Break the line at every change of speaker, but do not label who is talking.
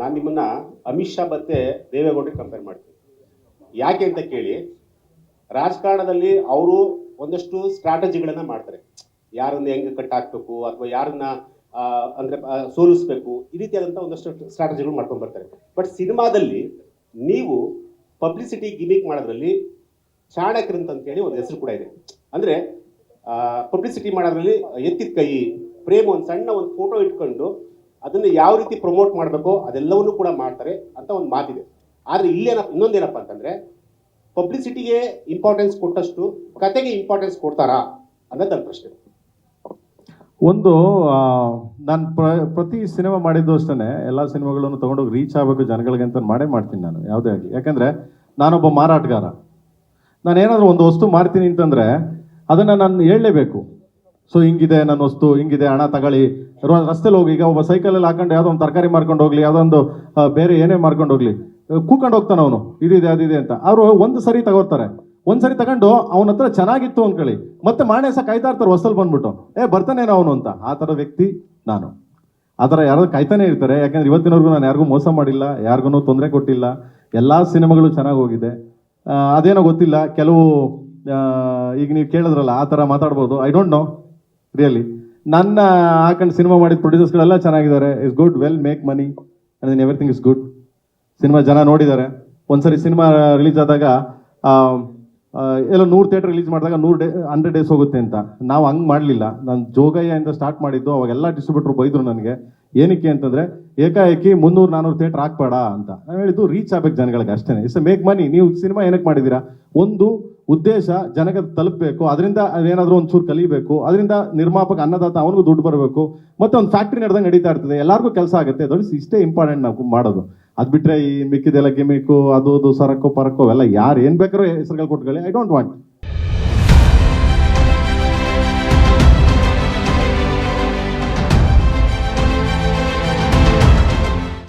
ನಾನು ನಿಮ್ಮನ್ನು ಅಮಿತ್ ಶಾ ಮತ್ತೆ ದೇವೇಗೌಡರಿಗೆ ಕಂಪೇರ್ ಮಾಡ್ತೀನಿ. ಯಾಕೆ ಅಂತ ಕೇಳಿ, ರಾಜಕಾರಣದಲ್ಲಿ ಅವರು ಒಂದಷ್ಟು ಸ್ಟ್ರಾಟಜಿಗಳನ್ನು ಮಾಡ್ತಾರೆ. ಯಾರನ್ನ ಹೆಂಗೆ ಕಟ್ ಹಾಕ್ಬೇಕು ಅಥವಾ ಯಾರನ್ನ ಅಂದರೆ ಸೋಲಿಸ್ಬೇಕು, ಈ ರೀತಿಯಾದಂಥ ಒಂದಷ್ಟು ಸ್ಟ್ರಾಟಜಿಗಳು ಮಾಡ್ಕೊಂಡು ಬರ್ತಾರೆ. ಬಟ್ ಸಿನಿಮಾದಲ್ಲಿ ನೀವು ಪಬ್ಲಿಸಿಟಿ ಗಿಮಿಕ್ ಮಾಡೋದ್ರಲ್ಲಿ ಚಾಣಕ್ಯರಂತ ಅಂತೇಳಿ ಒಂದು ಹೆಸರು ಕೂಡ ಇದೆ. ಅಂದ್ರೆ ಪಬ್ಲಿಸಿಟಿ ಮಾಡೋದ್ರಲ್ಲಿ ಎತ್ತಿದ ಕೈ, ಪ್ರೇಮ್, ಒಂದು ಸಣ್ಣ ಒಂದು ಫೋಟೋ ಇಟ್ಕೊಂಡು ಅದನ್ನ ಯಾವ ರೀತಿ ಪ್ರಮೋಟ್ ಮಾಡಬೇಕು ಅದೆಲ್ಲವನ್ನೂ ಕೂಡ ಮಾಡ್ತಾರೆ ಅಂತ ಒಂದು ಮಾತಿದೆ. ಆದ್ರೆ ಇಲ್ಲೇನ ಇನ್ನೊಂದೇನಪ್ಪ ಅಂತಂದ್ರೆ ಪಬ್ಲಿಸಿಟಿಗೆ ಇಂಪಾರ್ಟೆನ್ಸ್ ಕೊಟ್ಟಷ್ಟು ಕತೆಗೆ ಇಂಪಾರ್ಟೆನ್ಸ್ ಕೊಡ್ತಾರಾ ಅನ್ನೋದು ನನ್ನ ಪ್ರಶ್ನೆ.
ಒಂದು ನಾನು ಪ್ರ, ಪ್ರತಿ ಸಿನಿಮಾ ಮಾಡಿದ್ದು ಅಷ್ಟೇ ಎಲ್ಲ ಸಿನಿಮಾಗಳನ್ನು ತೊಗೊಂಡೋಗಿ ರೀಚ್ ಆಗಬೇಕು ಜನಗಳಿಗೆ ಅಂತ ಮಾಡೇ ಮಾಡ್ತೀನಿ ನಾನು, ಯಾವುದೇ ಆಗಲಿ. ಯಾಕಂದರೆ, ನಾನೊಬ್ಬ ಮಾರಾಟಗಾರ. ನಾನು ಏನಾದರೂ ಒಂದು ವಸ್ತು ಮಾಡ್ತೀನಿ ಅಂತಂದರೆ, ಅದನ್ನು ನಾನು ಹೇಳಲೇಬೇಕು. ಸೊ ಹಿಂಗಿದೆ ನನ್ನ ವಸ್ತು, ಹಿಂಗಿದೆ ಹಣ ತಗೊಳ್ಳಿ. ರಸ್ತೆಲಿ ಹೋಗಿ, ಈಗ ಒಬ್ಬ ಸೈಕಲಲ್ಲಿ ಹಾಕೊಂಡು ಯಾವುದೋ ಒಂದು ತರಕಾರಿ ಮಾರ್ಕೊಂಡು ಹೋಗ್ಲಿ, ಯಾವುದೋ ಒಂದು ಬೇರೆ ಏನೇ ಮಾರ್ಕೊಂಡು ಹೋಗ್ಲಿ, ಕೂಕೊಂಡು ಹೋಗ್ತಾನೆ ಅವನು. ಇದಿದೆ ಅದಿದೆ ಅಂತ. ಅವರು ಒಂದು ಸರಿ ತಗೋತಾರೆ ಒಂದು ಸರಿ ತಗೊಂಡು ಅವನ ಹತ್ರ ಚೆನ್ನಾಗಿತ್ತು ಅನ್ಕೊಳ್ಳಿ ಮತ್ತೆ ಮಾಣೆ ಸಹ ಕಾಯ್ತಾ ಇರ್ತಾರೆ ಹೊಸಲ್ ಬಂದ್ಬಿಟ್ಟು. ಏ, ಬರ್ತಾನೇನೋ ಅವನು ಅಂತ. ಆ ಥರ ವ್ಯಕ್ತಿ ನಾನು. ಆ ಥರ ಯಾರು ಕಾಯ್ತಾನೆ ಇರ್ತಾರೆ. ಯಾಕಂದ್ರೆ ಇವತ್ತಿನವರೆಗೂ ನಾನು ಯಾರಿಗೂ ಮೋಸ ಮಾಡಿಲ್ಲ, ಯಾರಿಗೂ ತೊಂದರೆ ಕೊಟ್ಟಿಲ್ಲ. ಎಲ್ಲ ಸಿನಿಮಾಗಳು ಚೆನ್ನಾಗಿ ಹೋಗಿದೆ. ಅದೇನೋ ಗೊತ್ತಿಲ್ಲ. ಕೆಲವು ಈಗ ನೀವು ಕೇಳಿದ್ರಲ್ಲ, ಆ ಥರ ಮಾತಾಡ್ಬೋದು. ಐ ಡೋಂಟ್ ನೋ ರಿಯಲಿ ನನ್ನ ಹಾಕೊಂಡು ಸಿನಿಮಾ ಮಾಡಿದ ಪ್ರೊಡ್ಯೂಸರ್ಸ್ಗಳೆಲ್ಲ ಚೆನ್ನಾಗಿದ್ದಾರೆ. Is good well make money and everything is good cinema ಜನ ನೋಡಿದ್ದಾರೆ. ಒಂದ್ಸರಿ ಸಿನಿಮಾ ರಿಲೀಸ್ ಆದಾಗ ಎಲ್ಲ ನೂರು ಥಿಯೇಟರ್ ರಿಲೀಸ್ ಮಾಡಿದಾಗ ನೂರು ಡೇ ಹಂಡ್ರೆಡ್ ಡೇಸ್ ಹೋಗುತ್ತೆ ಅಂತ. ನಾವು ಹಂಗೆ ಮಾಡಲಿಲ್ಲ. ನಾನು ಜೋಗಯ್ಯಿಂದ ಸ್ಟಾರ್ಟ್ ಮಾಡಿದ್ದು ಅವಾಗೆಲ್ಲ ಡಿಸ್ಟ್ರಿಬ್ಯೂಟರ್ ಬೈದರು ನನಗೆ, ಏನಕ್ಕೆ ಅಂತಂದರೆ, ಏಕಾಏಕಿ ಮುನ್ನೂರು ನಾನ್ನೂರು ಥಿಯೇಟರ್ ಹಾಕ್ಬೇಡ ಅಂತ. ನಾನು ಹೇಳಿದ್ದು ರೀಚ್ ಆಗ್ಬೇಕು ಜನಗಳಿಗೆ ಅಷ್ಟೇ ಇಟ್ಸ್ ಮೇಕ್ ಮನಿ ನೀವು ಸಿನಿಮಾ ಏನಕ್ಕೆ ಮಾಡಿದ್ದೀರಾ? ಒಂದು ಉದ್ದೇಶ ಜನಕ್ಕೆ ತಲುಪಬೇಕು. ಅದರಿಂದ ಏನಾದರೂ ಒಂಚೂರು ಕಲಿಬೇಕು. ಅದರಿಂದ ನಿರ್ಮಾಪಕ, ಅನ್ನದಾತ ಅವನಿಗೂ ದುಡ್ಡು ಬರಬೇಕು. ಮತ್ತೆ ಒಂದು ಫ್ಯಾಕ್ಟ್ರಿ ನಡೆದಂಗೆ ನಡೀತಾ ಇರ್ತದೆ. ಎಲ್ಲರಿಗೂ ಕೆಲಸ ಆಗುತ್ತೆ. ದೊಡ್ಡ ಇಷ್ಟೇ ಇಂಪಾರ್ಟೆಂಟ್ ನಾವು ಮಾಡೋದು. ಅದು ಬಿಟ್ಟರೆ ಈ ಮಿಕ್ಕಿದೆಲ್ಲ ಗಿಮಿಕ್ಕು, ಅದು ಅದು, ಸರಕು, ಪರಕು ಅವೆಲ್ಲ ಯಾರು ಏನು ಬೇಕಾದ್ರೂ ಹೆಸರುಗಳು ಕೊಟ್ಕೊಳ್ಳಿ. I don't want